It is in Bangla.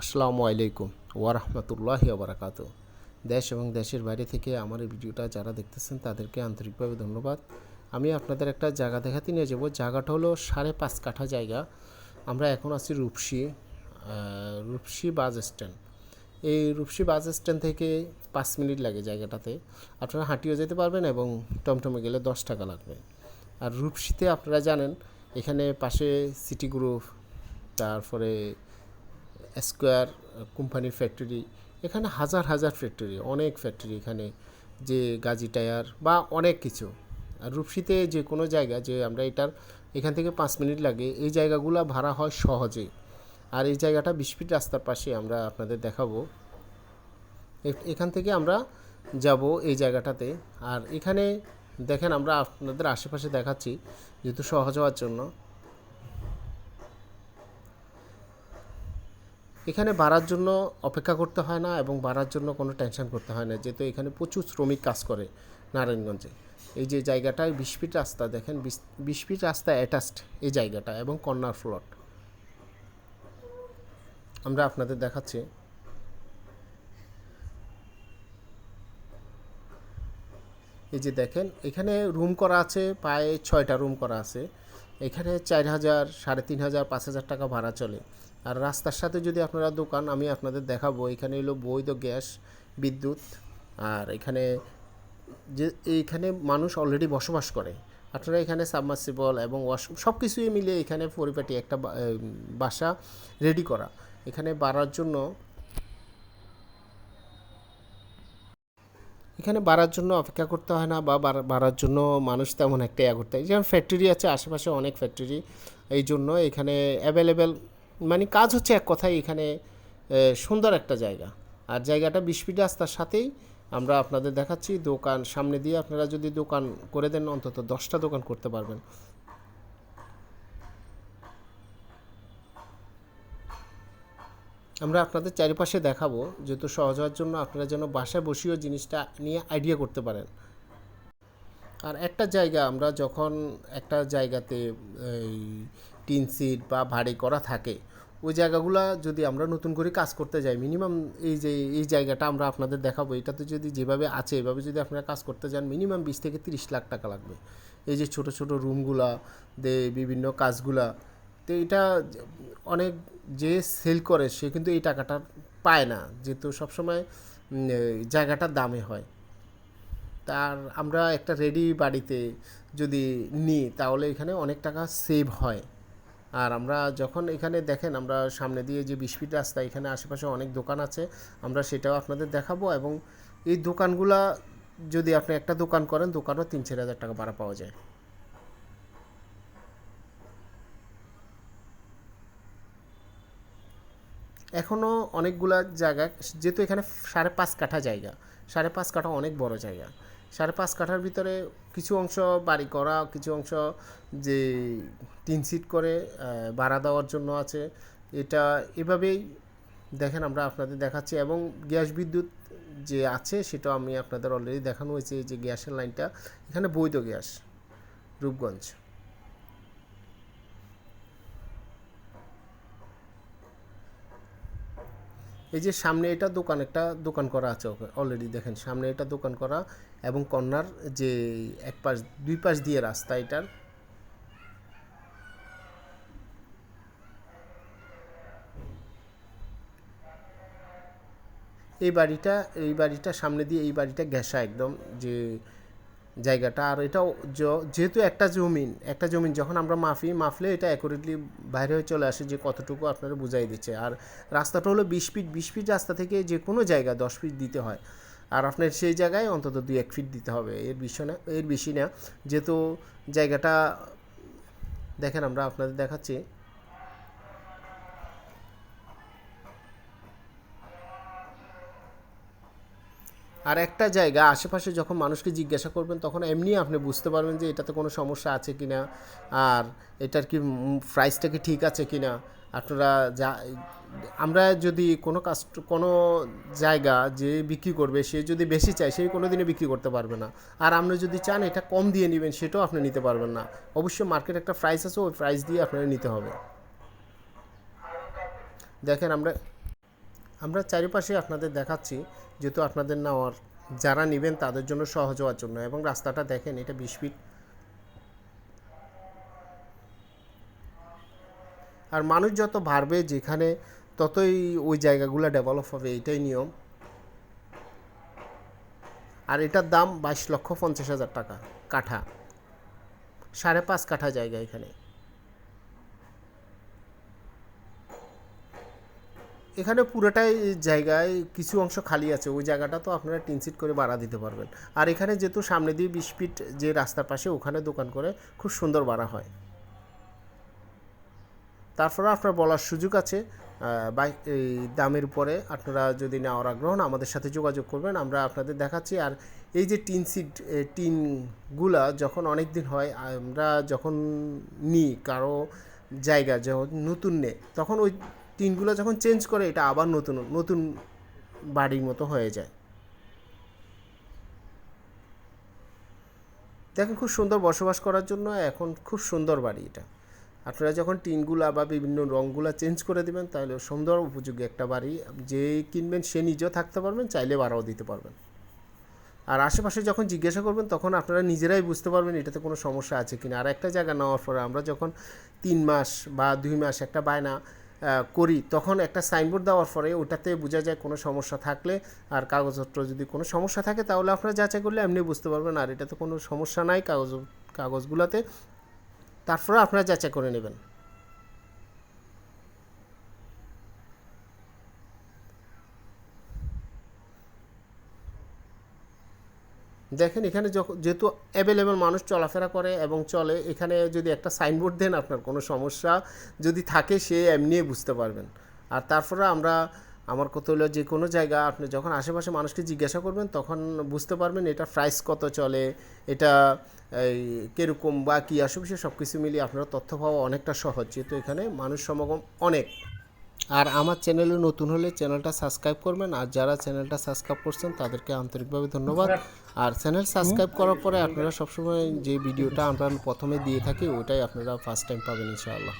আসসালামু আলাইকুম ওয়ারহমতুল্লাহি ওবরাকাত দেশ এবং দেশের বাইরে থেকে আমার এই ভিডিওটা যারা দেখতেছেন, তাদেরকে আন্তরিকভাবে ধন্যবাদ। আমি আপনাদের একটা জায়গা দেখাতে নিয়ে যাব। জায়গাটা হলো সাড়ে পাঁচ কাঠা জায়গা। আমরা এখন আছি রূপসী রূপসী বাস স্ট্যান্ড। এই রূপসী বাস স্ট্যান্ড থেকে পাঁচ মিনিট লাগে জায়গাটাতে। আপনারা হাঁটিয়ে যেতে পারবেন এবং টমটমে গেলে দশ টাকা লাগবে। আর রূপসীতে আপনারা জানেন, এখানে পাশে সিটি গ্রুপ তারপরে স্কোয়ার কোম্পানির ফ্যাক্টরি এখানে হাজার হাজার ফ্যাক্টরি অনেক ফ্যাক্টরি এখানে, যে গাজী টায়ার বা অনেক কিছু। আর রূপসীতে যে কোনো জায়গা, যে আমরা এটার এখান থেকে পাঁচ মিনিট লাগে, এই জায়গাগুলো ভাড়া হয় সহজে। আর এই জায়গাটা বিশ ফিট রাস্তার পাশে আমরা আপনাদের দেখাবো। এখান থেকে আমরা যাব এই জায়গাটাতে। আর এখানে দেখেন আমরা আপনাদের আশেপাশে দেখাচ্ছি, যেহেতু সহজ হওয়ার জন্য। এখানে বাড়ার জন্য অপেক্ষা করতে হয় না এবং বাড়ার জন্য কোনো টেনশন করতে হয় না, যেহেতু এখানে প্রচুর শ্রমিক কাজ করে নারায়ণগঞ্জে। এই যে জায়গাটায় বিশ ফিট রাস্তা, দেখেন বিশ- ফিট রাস্তা অ্যাটাচড এই জায়গাটা এবং কর্নার ফ্লট আমরা আপনাদের দেখাচ্ছি। এই যে দেখেন, এখানে রুম করা আছে, প্রায় ছয়টা রুম করা আছে। এখানে চার হাজার, সাড়ে তিন হাজার, পাঁচ হাজার টাকা ভাড়া চলে। আর রাস্তার সাথে যদি আপনারা দোকান, আমি আপনাদের দেখাবো। এখানে হলো বৈধ গ্যাস, বিদ্যুৎ, আর এখানে যে, এইখানে মানুষ অলরেডি বসবাস করে। আপনারা এখানে সাবমার্সিবল এবং ওয়াশ সব কিছুই মিলে এখানে পরিপাটি একটা বাসা রেডি করা। এখানে বাড়ার জন্য, এখানে বাড়ার জন্য অপেক্ষা করতে হয় না বা বাড়ার জন্য মানুষ তেমন একটা ইয়া করতে হয়। যেমন ফ্যাক্টরি আছে, আশেপাশে অনেক ফ্যাক্টরি এই জন্য এখানে অ্যাভেলেবেল মানে কাজ হচ্ছে এক কথায় এখানে সুন্দর একটা জায়গা। আর জায়গাটা বিশ রাস্তার সাথেই আমরা আপনাদের দেখাচ্ছি। দোকান সামনে দিয়ে আপনারা যদি দোকান করে দেন, অন্তত দশটা দোকান করতে পারবেন। আমরা আপনাদের চারিপাশে দেখাবো, যেহেতু সহজ হওয়ার জন্য আপনারা যেন বাসায় বসেও জিনিসটা নিয়ে আইডিয়া করতে পারেন। আর একটা জায়গা আমরা যখন একটা জায়গাতে, এই, টিন সিট বা ভাড়ি করা থাকে ওই জায়গাগুলো যদি আমরা নতুন করে কাজ করতে যাই মিনিমাম এই যে, এই জায়গাটা আমরা আপনাদের দেখাবো, এটাতে যদি যেভাবে আছে, এভাবে যদি আপনারা কাজ করতে যান মিনিমাম বিশ থেকে তিরিশ লাখ টাকা লাগবে। এই যে ছোট ছোট রুমগুলা, দে, বিভিন্ন কাজগুলা, তো এটা অনেক যে সেল করে, সে কিন্তু এই টাকাটা পায় না, যেহেতু সবসময় জায়গাটার দামে হয়। তার আমরা একটা রেডি বাড়িতে যদি নিই, তাহলে এখানে অনেক টাকা সেভ হয়। আর আমরা যখন এখানে দেখেন, আমরা সামনে দিয়ে যে বিশ ফিট রাস্তা, এখানে আশেপাশে অনেক দোকান আছে, আমরা সেটাও আপনাদের দেখাবো এবং এই দোকানগুলা যদি আপনি একটা দোকান করেন, দোকানও তিন চার হাজার টাকা ভাড়া পাওয়া যায়। এখনও অনেকগুলা জায়গা, যেহেতু এখানে সাড়ে পাঁচ কাঠা জায়গা, সাড়ে পাঁচ কাঠা অনেক বড় জায়গা। সাড়ে পাঁচ কাঠার ভিতরে কিছু অংশ বাড়ি করা, কিছু অংশ যে তিন সিট করে ভাড়া দেওয়ার জন্য আছে। এটা এভাবেই দেখেন আমরা আপনাদের দেখাচ্ছি এবং গ্যাস বিদ্যুৎ যে আছে সেটা আমি আপনাদের অলরেডি দেখানো হয়েছে যে গ্যাসের লাইনটা। এখানে বৈধ গ্যাস, রূপগঞ্জ। এই যে সামনে এটা দোকান, একটা দোকান করা আছে অলরেডি দেখেন, সামনে এটা দোকান করা এবং কর্নার যে এক পাশ, দুই পাশ দিয়ে রাস্তা এটার। এই বাড়িটা এই বাড়িটা সামনে দিয়ে এই বাড়িটা ঘেঁষা একদম, যে জায়গাটা। আর এটাও যেহেতু একটা জমিন একটা জমিন যখন আমরা মাফি, মাফলে এটা অ্যাকুরেটলি বাইরে হয়ে চলে আসে যে কতটুকু আপনারা বুঝাই দিচ্ছে। আর রাস্তাটা হলো বিশ ফিট বিশ ফিট রাস্তা থেকে যে কোনো জায়গা দশ ফিট দিতে হয়। আর আপনার সেই জায়গায় অন্তত দুই এক ফিট দিতে হবে, এর বেশি না, এর বেশি না। যেহেতু জায়গাটা, দেখেন আমরা আপনাদের দেখাচ্ছি আর একটা জায়গা, আশেপাশে যখন মানুষকে জিজ্ঞাসা করবেন, তখন এমনি আপনি বুঝতে পারবেন যে এটাতে কোনো সমস্যা আছে কি না আর এটার কি প্রাইসটা কি ঠিক আছে কি না আপনারা যা, আমরা যদি কোনো কাস্ট কোনো জায়গা যে বিক্রি করবে, সে যদি বেশি চায়, সে কোনো দিনে বিক্রি করতে পারবে না। আর আপনি যদি চান এটা কম দিয়ে নেবেন, সেটাও আপনি নিতে পারবেন না। অবশ্যই মার্কেট একটা প্রাইস আছে, ওই প্রাইস দিয়ে আপনারা নিতে হবে। দেখেন আমরা আমরা চারিপাশে আপনাদের দেখাচ্ছি, যেহেতু আপনাদের নেওয়ার, যারা নেবেন তাদের জন্য সহজ হওয়ার জন্য এবং রাস্তাটা দেখেন, এটা বিশ ফিট। আর মানুষ যত বাড়বে যেখানে, ততই ওই জায়গাগুলো ডেভেলপ হবে, এটাই নিয়ম। আর এটার দাম বাইশ লক্ষ পঞ্চাশ হাজার টাকা কাঠা। সাড়ে পাঁচ কাঠা জায়গা এখানে। এখানে পুরোটাই জায়গায় কিছু অংশ খালি আছে, ওই জায়গাটা তো আপনারা টিনসিট করে বাড়া দিতে পারবেন। আর এখানে যেহেতু সামনে দিয়ে বিশ ফিট যে রাস্তার পাশে ওখানে দোকান করে খুব সুন্দর বাড়া হয়। তারপরে আপনার বলার সুযোগ আছে বাই, এই দামের উপরে আপনারা যদি নেওয়ার আগ্রহ আমাদের সাথে যোগাযোগ করবেন, আমরা আপনাদের দেখাচ্ছি। আর এই যে টিন সিট টিনগুলা যখন অনেক দিন হয়, আমরা যখন নিই কারও জায়গা যখন নতুন নেই, তখন ওই টিনগুলো যখন চেঞ্জ করে, এটা আবার নতুন নতুন বাড়ির মতো হয়ে যায়। দেখেন খুব সুন্দর বসবাস করার জন্য এখন খুব সুন্দর বাড়ি এটা। আপনারা যখন টিনগুলা বা বিভিন্ন রঙগুলা চেঞ্জ করে দেবেন, তাহলে সুন্দর উপযোগী একটা বাড়ি। যে কিনবেন, সে নিজেও থাকতে পারবেন, চাইলে বাড়াও দিতে পারবেন। আর আশেপাশে যখন জিজ্ঞাসা করবেন, তখন আপনারা নিজেরাই বুঝতে পারবেন এটাতে কোনো সমস্যা আছে কিনা। আর একটা জায়গা নেওয়ার পরে আমরা যখন তিন মাস বা দুই মাস একটা বায়না করি, তখন একটা সাইনবোর্ড দেওয়ার পরে ওটাতে বোঝা যায় কোনো সমস্যা থাকলে, আর কাগজপত্র যদি কোনো সমস্যা থাকে তাহলে আপনারা যাচাই করলে এমনি বুঝতে পারবেন, আর এটাতে কোনো সমস্যা নাই কাগজ, কাগজগুলোতে, তারপরে আপনারা যাচাই করে নেবেন। দেখেন এখানে যেহেতু অ্যাভেলেবেল মানুষ চলাফেরা করে এবং চলে, এখানে যদি একটা সাইনবোর্ড দেন আপনার কোনো সমস্যা যদি থাকে, সে এমনি বুঝতে পারবেন। আর তারপরে আমরা, আমার কত হলো যে কোনো জায়গা, আপনি যখন আশেপাশে মানুষকে জিজ্ঞাসা করবেন, তখন বুঝতে পারবেন এটা প্রাইস কত চলে, এটা এই কীরকম বা কী আসবে সব কিছু মিলিয়ে আপনারা তথ্য পাওয়া অনেকটা সহজ। যেহেতু এখানে মানুষ সমাগম অনেক। আর আমার চ্যানেলে নতুন হলে চ্যানেলটা সাবস্ক্রাইব করবেন। আর যারা চ্যানেলটা সাবস্ক্রাইব করছেন, তাদেরকে আন্তরিকভাবে ধন্যবাদ। আর চ্যানেল সাবস্ক্রাইব করার পরে আপনারা সবসময় যে ভিডিওটা আমরা প্রথমে দিয়ে থাকি, ওটাই আপনারা ফার্স্ট টাইম পাবেন ইনশাআল্লাহ।